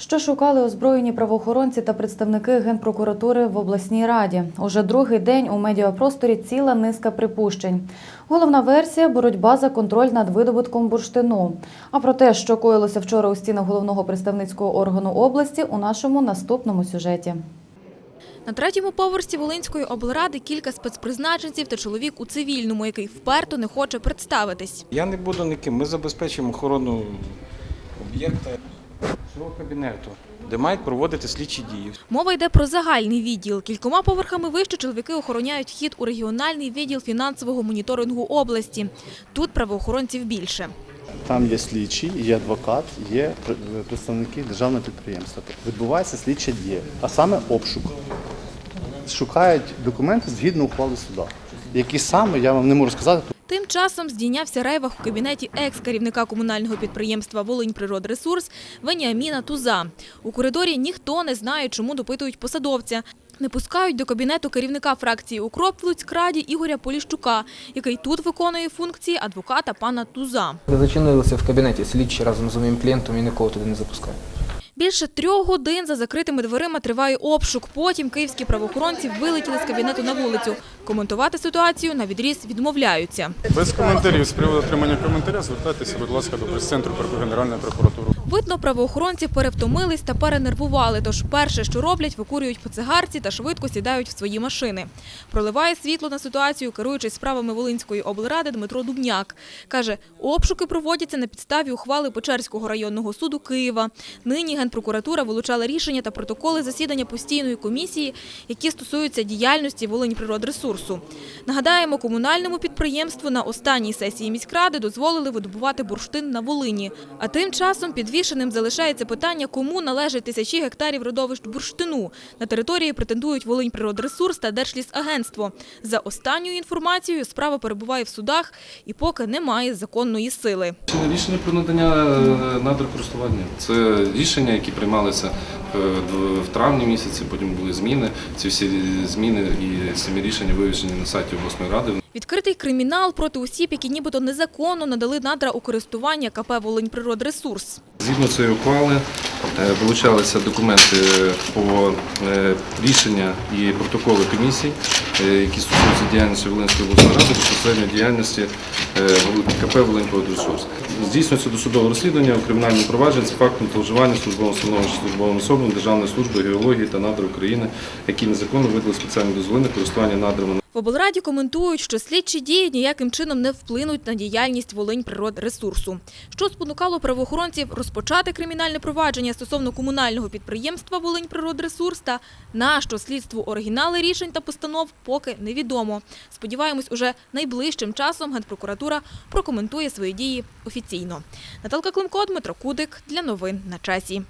Що шукали озброєні правоохоронці та представники Генпрокуратури в обласній раді? Уже другий день у медіапросторі ціла низка припущень. Головна версія боротьба за контроль над видобутком бурштину. А про те, що коїлося вчора у стінах головного представницького органу області, у нашому наступному сюжеті. На третьому поверсі Волинської облради кілька спецпризначенців та чоловік у цивільному, який вперто не хоче представитись. Я не буду ніким. Ми забезпечуємо охорону об'єкта свого кабінету, де мають проводити слідчі дії. Мова йде про загальний відділ. Кількома поверхами вище чоловіки охороняють вхід у регіональний відділ фінансового моніторингу області. Тут правоохоронців більше. Там є слідчий, є адвокат, є представники державного підприємства. Відбувається слідча дія, а саме обшук. Шукають документи згідно ухвали суда. Які саме я вам не можу сказати. Тим часом здійнявся рейвах у кабінеті екс-керівника комунального підприємства «Волиньприродресурс» Веніаміна Туза. У коридорі ніхто не знає, чому допитують посадовця. Не пускають до кабінету керівника фракції «Укроп» в Луцькраді Ігоря Поліщука, який тут виконує функції адвоката пана Туза. Зачинилися в кабінеті слідчі разом з моїм клієнтом і нікого туди не запускають. Більше трьох годин за закритими дверима триває обшук. Потім київські правоохоронці вилетіли з кабінету на вулицю. Коментувати ситуацію на відріз відмовляються. Без коментарів з приводу отримання коментаря звертайтеся, будь ласка, до прес-центру Генеральної прокуратури. Видно, правоохоронці перевтомились та перенервували, тож перше, що роблять, викурюють по цигарці та швидко сідають в свої машини. Проливає світло на ситуацію, керуючись справами Волинської облради Дмитро Дубняк. Каже, обшуки проводяться на підставі ухвали Печерського районного суду Києва. Нині Генпрокуратура вилучала рішення та протоколи засідання постійної комісії, які стосуються діяльності Волиньприродресурсу. Нагадаємо, комунальному підприємству на останній сесії міськради дозволили видобувати бурштин на Волині. А тим часом підвішеним залишається питання, кому належать тисячі гектарів родовищ бурштину. На території претендують Волиньприродресурс та Держлісагентство. За останньою інформацією, справа перебуває в судах і поки немає законної сили. Рішення про надання е, надр користування. Це рішення, які приймалися е, в- травні місяці, потім були зміни. Ці всі зміни і самі рішення вивішені на сайті обласної ради. Відкритий кримінал проти осіб, які нібито незаконно надали надра у користування КП «Волиньприродресурс». Згідно цієї ухвали е, вилучалися документи по е, рішення і протоколи комісій, е, які стосуються діяльності Волинської обласної ради, безпосередньо діяльності КП «Волиньприродресурс». Здійснюється досудове розслідування у кримінальному провадженні з фактом зловживання службовим становищем службовим особам Державної служби геології та надр України, які незаконно видали спеціальні дозволи на користування надрами В облраді коментують, що слідчі дії ніяким чином не вплинуть на діяльність Волиньприродресурсу. Що спонукало правоохоронців розпочати кримінальне провадження стосовно комунального підприємства Волиньприродресурс та на що слідству оригінали рішень та постанов поки невідомо. Сподіваємось, уже найближчим часом Генпрокуратура прокоментує свої дії офіційно. Наталка Климко, Дмитро Кудик для новин на часі.